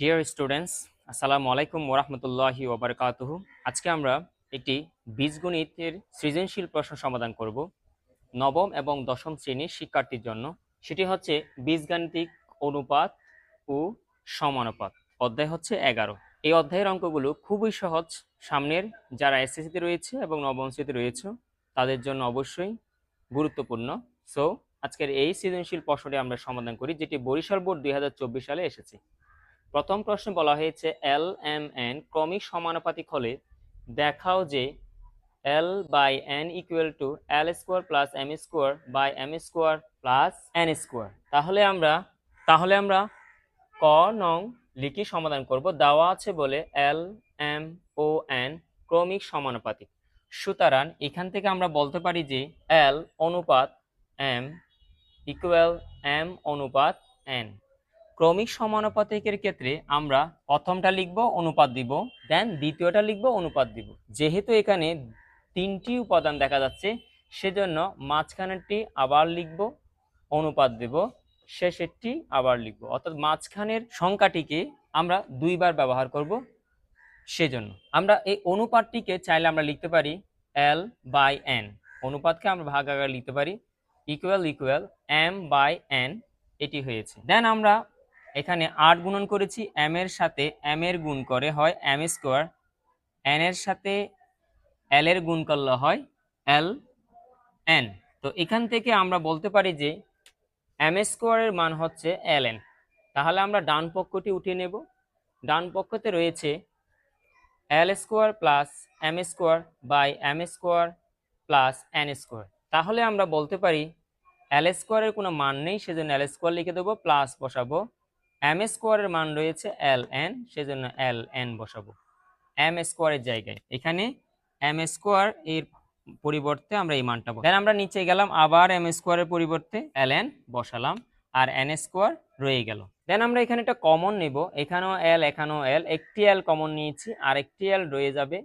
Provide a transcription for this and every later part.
Dear students আসসালামু আলাইকুম ওরহমতুল্লাহি ওবরকাতুহু। আজকে আমরা একটি বীজগণিতের সৃজনশীল প্রশ্ন সমাধান করব নবম এবং দশম শ্রেণির শিক্ষার্থীর জন্য। সেটি হচ্ছে বীজগাণিতিক অনুপাত ও সমানুপাত। অধ্যায় হচ্ছে এগারো। এই অধ্যায়ের অঙ্কগুলো খুবই সহজ। সামনের যারা এসএসসিতে রয়েছে এবং নবম শ্রেণীতে রয়েছে, তাদের জন্য অবশ্যই গুরুত্বপূর্ণ। সো আজকের এই সৃজনশীল প্রশ্নটি আমরা সমাধান করি, যেটি বরিশাল বোর্ড দুই হাজার চব্বিশ সালে এসেছে। প্রথম প্রশ্নে বলা হয়েছে এল এম এন ক্রমিক সমানুপাতিক হলে দেখাও যে L by N equal to L square plus M square by M square plus N square তাহলে আমরা তাহলে আমরা ক নং লিখি সমাধান করব। দেওয়া আছে বলে এল এম ও এন ক্রমিক সমানুপাতিক। সুতরাং এখান থেকে আমরা বলতে পারি যে এল অনুপাত এম ইকুয়াল এম অনুপাত এন ক্রমিক সমানুপাতিকের ক্ষেত্রে আমরা প্রথমটা লিখব, অনুপাত দিব দেন দ্বিতীয়টা লিখব, অনুপাত দিব। যেহেতু এখানে তিনটি উপাদান দেখা যাচ্ছে, সেজন্য মাঝখানেরটি আবার লিখব, অনুপাত দেব, শেষেরটি আবার লিখব। অর্থাৎ মাঝখানের সংখ্যাটিকে আমরা দুইবার ব্যবহার করব, সেজন্য। আমরা এই অনুপাতটিকে চাইলে আমরা লিখতে পারি এল বাই এন অনুপাতকে আমরা ভাগ আকারে লিখতে পারি equal equal M by N এটি হয়েছে। দেন আমরা এখানে আট গুণন করেছি এম এর সাথে এম এর গুণ করে হয় এম স্কোয়ার এন এর সাথে এল এর গুণ করলে হয় এল এন তো এখান থেকে আমরা বলতে পারি যে এম স্কোয়ারের মান হচ্ছে এল এন তাহলে আমরা ডান পক্ষটি উঠিয়ে নেব। ডান পক্ষতে রয়েছে L square plus M square by M square plus N square তাহলে আমরা বলতে পারি এল স্কোয়ারের কোনো মান নেই, সেজন্য এল স্কোয়ার লিখে দেবো প্লাস বসাবো এম স্কোয়ারের মান রয়েছে এল এন সেজন্য এল এন বসাবো এম স্কোয়ারের জায়গায়। এখানে এম স্কোয়ার এর পরিবর্তে আমরা এই মানটা দেন আমরা নিচে গেলাম, আবার এম স্কোয়ারের পরিবর্তে এল এন বসালাম, আর এন স্কোয়ার রয়ে গেল। দেন আমরা এখানে একটা কমন নেব। এখানেও এল এখানেও এল একটি এল কমন নিয়েছি আর একটি এল রয়ে যাবে,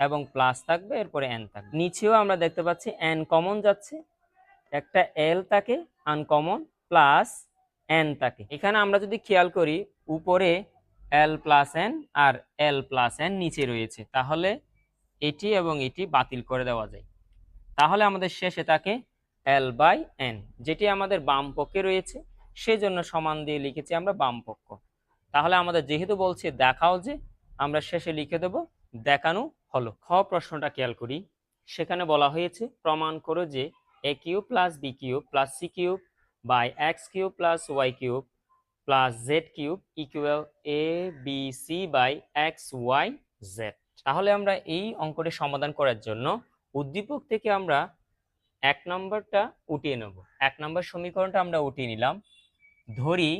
এবং প্লাস থাকবে, এরপরে এন থাকবে। নিচেও আমরা দেখতে পাচ্ছি এন কমন যাচ্ছে। একটা এল থাকে আনকমন প্লাস এন থাকে। এখানে আমরা যদি খেয়াল করি, উপরে এল প্লাস এন আর এল প্লাস এন নিচে রয়েছে। তাহলে এটি এবং এটি বাতিল করে দেওয়া যায়। তাহলে আমাদের শেষে থাকে এল বাই এন যেটি আমাদের বাম পক্ষে রয়েছে। সেজন্য সমান দিয়ে লিখেছি আমরা বাম পক্ষ। তাহলে আমাদের যেহেতু বলছে দেখাও যে, আমরা শেষে লিখে দেব, দেখানো হলো। খ প্রশ্নটা খেয়াল করি। সেখানে বলা হয়েছে, প্রমাণ করো যে A cube plus B cube plus C cube by X cube plus Y cube plus Z cube equal A B C by X Y Z তাহলে আমরা এই অঙ্কটি সমাধান করার জন্য উদ্দীপক থেকে আমরা এক নম্বরটা উঠিয়ে নেব। এক নম্বর সমীকরণটা আমরা উঠিয়ে নিলাম। ধরি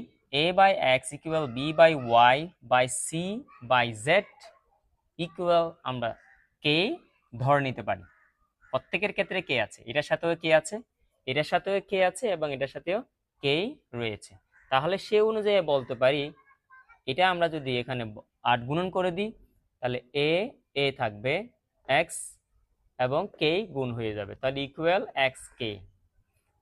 A by X equal B by Y by C by Z equal আমরা কে ধরে নিতে পারি। প্রত্যেকের ক্ষেত্রে কে আছে। এটার সাথেও কে আছে। এটার সাথেও কে আছে এবং এটার সাথেও কেই রয়েছে। তাহলে সে অনুযায়ী বলতে পারি, এটা আমরা যদি এখানে আট গুণন করে দিই, তাহলে এ এ থাকবে এক্স এবং কে গুণ হয়ে যাবে। তাহলে ইকুয়াল এক্স কে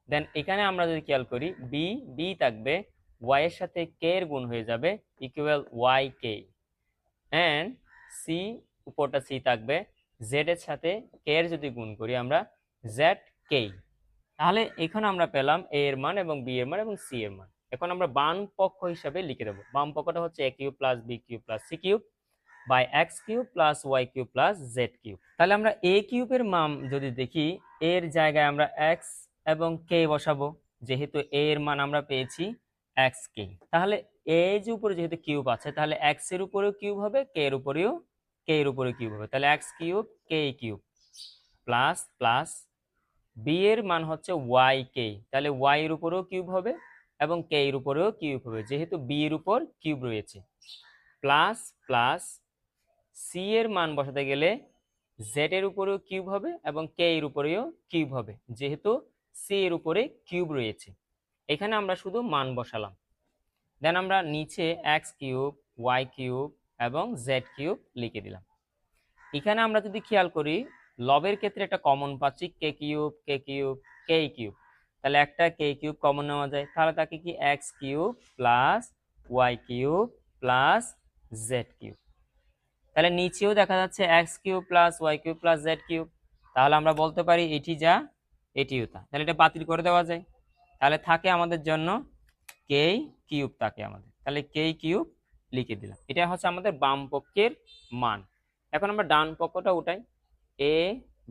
দেন এখানে আমরা যদি খেয়াল করি বি বি থাকবে ওয়াই এর সাথে কে এর গুণ হয়ে যাবে equal Y K and C উপরটা সি থাকবে জেড এর সাথে কে এর যদি গুণ করি আমরা জেড কে তাহলে এখানে আমরা পেলাম এ এর মান এবং বি এর মান এবং সি এর মান। এখন আমরা বাম পক্ষ হিসাবে লিখে দেবো। বাম পক্ষটা হচ্ছে A cube plus B cube plus C cube by X cube plus Y cube plus Z cube. তাহলে আমরা এ কিউবের মান যদি দেখি এর জায়গায় আমরা এক্স এবং কে বসাবো, যেহেতু এ এর মান আমরা পেয়েছি এক্স কে তাহলে এ যে উপরে যেহেতু কিউব আছে, তাহলে এক্সের উপরেও কিউব হবে কে এর উপরেও কে এর উপরেও কিউব হবে। তাহলে X cube K cube, plus plus B এর মান হচ্ছে ওয়াই কে তাহলে ওয়াই এর উপরেও কিউব হবে এবং কে এর উপরেও কিউব হবে, যেহেতু বি এর উপর কিউব রয়েছে। প্লাস প্লাস সি এর মান বসাতে গেলে জেড এর উপরেও কিউব হবে এবং কে এর উপরেও কিউব হবে, যেহেতু সি এর উপরে কিউব রয়েছে। এখানে আমরা শুধু মান বসালাম। দেন আমরা নিচে এক্স কিউব ওয়াই কিউব এবং জেড কিউব লিখে দিলাম। এখানে আমরা যদি খেয়াল করি লবের ক্ষেত্রে একটা কমন পাচ্ছি K cube K cube K cube তাহলে একটা কে কিউব কমন নেওয়া যায়। তাহলে তাকে কি X cube plus Y cube plus Z cube তাহলে নিচেও দেখা যাচ্ছে X cube plus Y cube plus Z cube তাহলে আমরা বলতে পারি এটি যা এটিও তা। তাহলে এটা বাতিল করে দেওয়া যায়। তাহলে থাকে আমাদের জন্য কে কিউব থাকে আমাদের। তাহলে কে কিউব লিখে দিলাম। এটা হচ্ছে আমাদের বাম পক্ষের মান। এখন আমরা ডান পক্ষটা উঠাই। A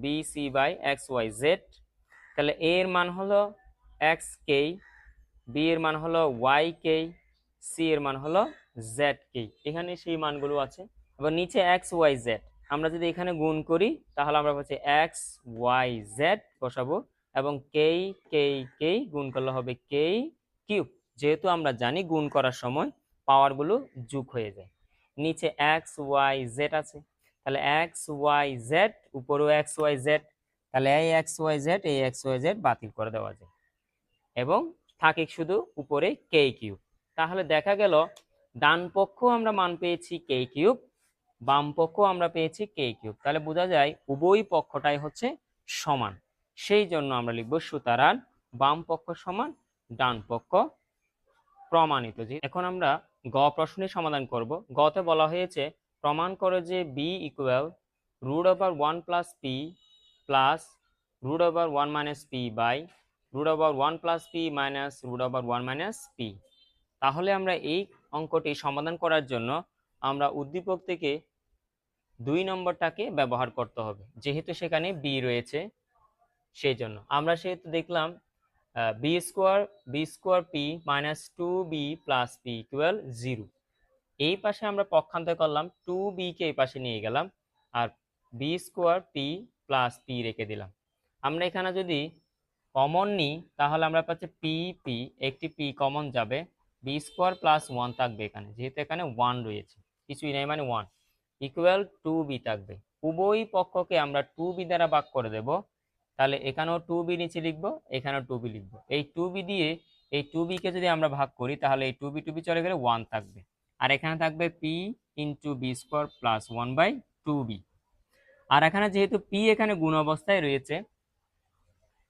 B C by X Y Z তাহলে এ এর মান হলো এক্স কে বি এর মান হলো ওয়াই কে সি এর মান হলো জেড কে এখানে সেই মানগুলো আছে। এবার নিচে এক্স ওয়াই জেড আমরা যদি এখানে গুণ করি, তাহলে আমরা পাচ্ছি এক্স ওয়াই জেড বসাবো এবং কে কে কে গুণ করলে হবে কে কিউব। যেহেতু আমরা জানি গুণ করার সময় পাওয়ারগুলো যোগ হয়ে যায়। নিচে এক্স ওয়াই জেড আছে। তাহলে এক্স ওয়াই জেড উপরেও এক্স ওয়াই জেড, তাহলে এই এক্স ওয়াই জেড, এই এক্স ওয়াই জেড বাতিল করে দেওয়া যায়। এবং থাকে শুধু উপরে কে কিউব। তাহলে দেখা গেল, ডান পক্ষ আমরা মান পেয়েছি কে কিউব, বাম পক্ষ আমরা পেয়েছি কে কিউব। তাহলে বোঝা যায় উভয় পক্ষটাই হচ্ছে সমান। সেই জন্য আমরা লিখব সুতরাং বাম পক্ষ সমান, ডান পক্ষ প্রমাণিত। যে এখন আমরা গ প্রশ্নের সমাধান করব। গতে বলা হয়েছে প্রমাণ করে যে B equal root over one plus P plus root over one minus P by root over one plus P minus root over one minus P তাহলে আমরা এই অঙ্কটি সমাধান করার জন্য আমরা উদ্দীপক থেকে দুই নম্বরটাকে ব্যবহার করতে হবে, যেহেতু সেখানে বি রয়েছে সেই জন্য আমরা সেহেতু দেখলাম B square B square P minus two B plus P equal zero এই পাশে আমরা পক্ষান্তর করলাম টু বিকে এই পাশে নিয়ে গেলাম আর B square P plus P রেখে দিলাম। আমরা এখানে যদি কমন নিই, তাহলে আমরা পাচ্ছি পি পি একটি পি কমন যাবে বি স্কোয়ার প্লাস ওয়ান থাকবে এখানে, যেহেতু এখানে ওয়ান রয়েছে, কিছুই নেই মানে ওয়ান ইকুয়াল টু বি থাকবে। উভয় পক্ষকে আমরা টু বি দ্বারা ভাগ করে দেব, তাহলে এখানেও টু বি নিচে লিখব, এখানেও টু বি লিখব। এই টু বি দিয়ে, এই টু বিকে যদি আমরা ভাগ করি, তাহলে এই টু বি টু বি চলে গেলে ওয়ান থাকবে। আর এখানে থাকবে P into B square plus one by two B আর এখানে যেহেতু পি এখানে গুণ অবস্থায় রয়েছে,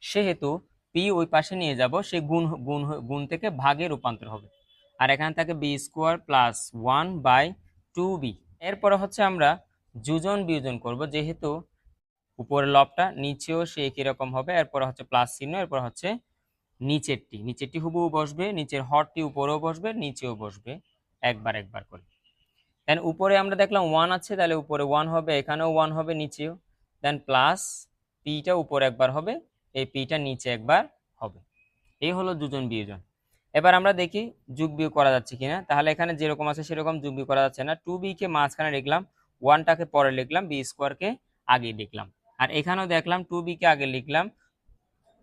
সেহেতু পি ওই পাশে নিয়ে যাব, সে গুণ গুণ গুণ থেকে ভাগে রূপান্তর হবে। আর এখানে থাকে B square plus one by two B এরপরে হচ্ছে আমরা যোজন বিয়োজন করব, যেহেতু উপরের লবটা নিচেও সে একই রকম হবে, এরপর হচ্ছে প্লাস চিহ্ন, এরপর হচ্ছে নিচেরটি। নিচেরটি হুবহু বসবে, নিচের হরটি উপরেও বসবে, নিচেও বসবে। একবার একবার করে। দেন উপরে আমরা দেখলাম ওয়ান আছে, তাহলে উপরে ওয়ান হবে, এখানেও ওয়ান হবে, নিচেও। দেন প্লাস পিটা উপরে একবার হবে, এই পিটা নিচে একবার হবে। এই হলো দুজন বিয়োজন। এবার আমরা দেখি যোগ বিয়োগ করা যাচ্ছে কিনা। তাহলে এখানে যেরকম আছে সেরকম যোগ বিয়োগ করা যাচ্ছে না। টু কে মাঝখানে লিখলাম ওয়ানটাকে পরে লিখলাম বি স্কোয়ারকে আগে লিখলাম। আর এখানেও দেখলাম টু কে আগে লিখলাম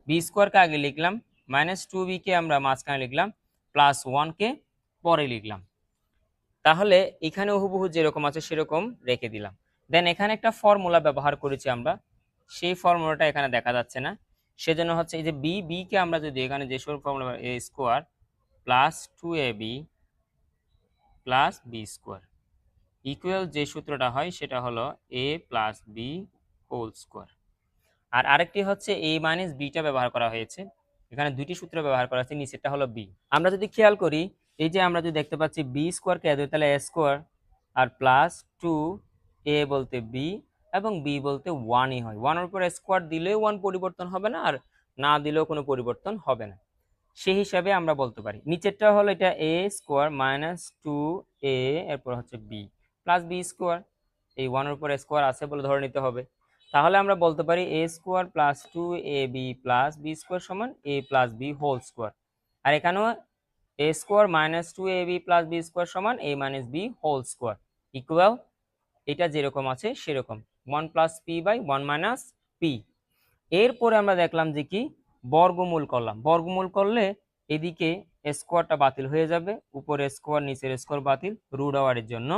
বি স্কোয়ারকে আগে লিখলাম মাইনাস টু কে আমরা মাঝখানে লিখলাম প্লাস ওয়ানকে পরে লিখলাম। তাহলে এখানে হুবহু যেরকম আছে সেরকম রেখে দিলাম। দেন এখানে একটা ফর্মুলা ব্যবহার করেছি আমরা। সেই ফর্মুলাটা এখানে দেখা যাচ্ছে না। সেজন্য হচ্ছে এই যে বি বিকে আমরা যদি এখানে যে সব formula A square plus two A B plus B square equal যে সূত্রটা হয় সেটা হলো A plus B whole square আর আরেকটি হচ্ছে এ মাইনাস বিটা ব্যবহার করা হয়েছে। এখানে দুইটি সূত্র ব্যবহার করা হয়েছে, নিচেরটা হলো বি আমরা যদি খেয়াল করি এই যে আমরা যদি দেখতে পাচ্ছি বি স্কোয়ারকে এদ তাহলে এ স্কোয়ার আর প্লাস টু এ বলতে বি এবং বি বলতে ওয়ানই হয়। ওয়ানের উপর স্কোয়ার দিলেও ওয়ান পরিবর্তন হবে না, আর না দিলেও কোনো পরিবর্তন হবে না। সেই হিসাবে আমরা বলতে পারি। নিচেরটা হলো এটা A square minus two A এরপর হচ্ছে বি প্লাস বি স্কোয়ার এই ওয়ানের উপর স্কোয়ার আছে বলে ধরে নিতে হবে। তাহলে আমরা বলতে পারি A square plus two A B plus B square সমান A plus B whole square আর এখানেও A square minus two A B plus B square সমান A minus B whole square equal এটা যেরকম আছে সেরকম one plus P by one minus P এরপরে আমরা দেখলাম যে কি? বর্গমূল করলাম। বর্গমূল করলে এদিকে স্কোয়ারটা বাতিল হয়ে যাবে, উপরে স্কোয়ার নিচের স্কোয়ার বাতিল রুট আওয়ারের জন্য।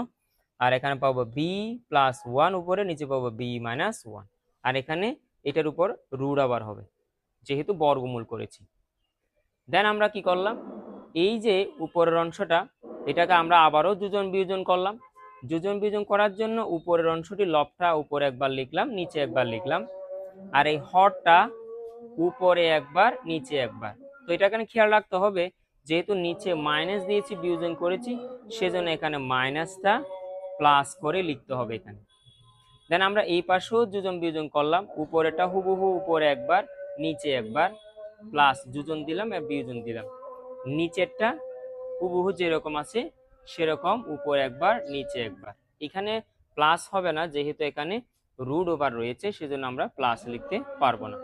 আর এখানে পাবো বি প্লাস ওয়ান উপরে নিচে পাবো বি মাইনাস ওয়ান আর এখানে এটার উপর রুট আবার হবে, যেহেতু বর্গমূল করেছি। দেন আমরা কি করলাম? এই যে উপরের অংশটা, এটাকে আমরা আবারও দুজন বিয়োজন করলাম। দুজন বিয়োজন করার জন্য উপরের অংশটি লবটা উপরে একবার লিখলাম, নিচে একবার লিখলাম। আর এই হরটা উপরে একবার, নিচে একবার। তো এটা এখানে খেয়াল রাখতে হবে, যেহেতু নিচে মাইনাস দিয়েছি, বিয়োজন করেছি, সেজন্য এখানে মাইনাসটা প্লাস করে লিখতে হবে এখানে। দেন আমরা এই পাশেও দুজন বিয়োজন করলাম উপরেটা হুবহু উপরে একবার, নিচে একবার, প্লাস দুজন দিলাম আর বিয়োজন দিলাম। নিচেরটা হুবহু যেরকম আছে, সেরকম উপরে একবার, নিচে একবার। এখানে প্লাস হবে না, যেহেতু এখানে রুট ওভার রয়েছে, সেজন্য আমরা প্লাস লিখতে পারব না।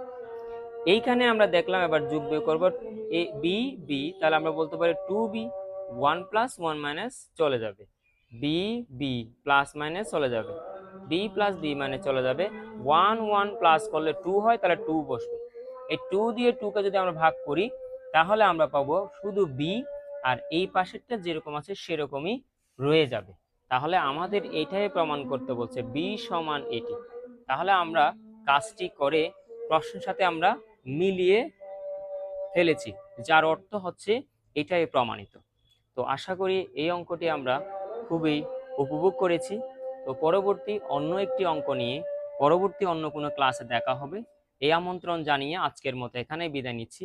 এইখানে আমরা দেখলাম, এবার যোগ বিয়োগ করব এ বি বি তাহলে আমরা বলতে পারি two B one plus one minus চলে যাবে। বি বি প্লাস মাইনাস চলে যাবে। বি প্লাস বি মানে চলে যাবে। ওয়ান ওয়ান প্লাস করলে টু হয়, তাহলে টু বসবে। এই টু দিয়ে টুকে যদি আমরা ভাগ করি তাহলে আমরা পাবো শুধু বি আর এই পাশেরটা যেরকম আছে সেরকমই রয়ে যাবে। তাহলে আমাদের এটাই প্রমাণ করতে বলছে বি সমান এটি তাহলে আমরা কাজটি করে প্রশ্নের সাথে আমরা মিলিয়ে ফেলেছি, যার অর্থ হচ্ছে এটাই প্রমাণিত। তো আশা করি এই অঙ্কটি আমরা খুবই উপভোগ করেছি। তো পরবর্তী অন্য একটি অঙ্ক নিয়ে পরবর্তী অন্য কোনো ক্লাসে দেখা হবে। এই আমন্ত্রণ জানিয়ে আজকের মতো এখানেই বিদায় নিচ্ছি।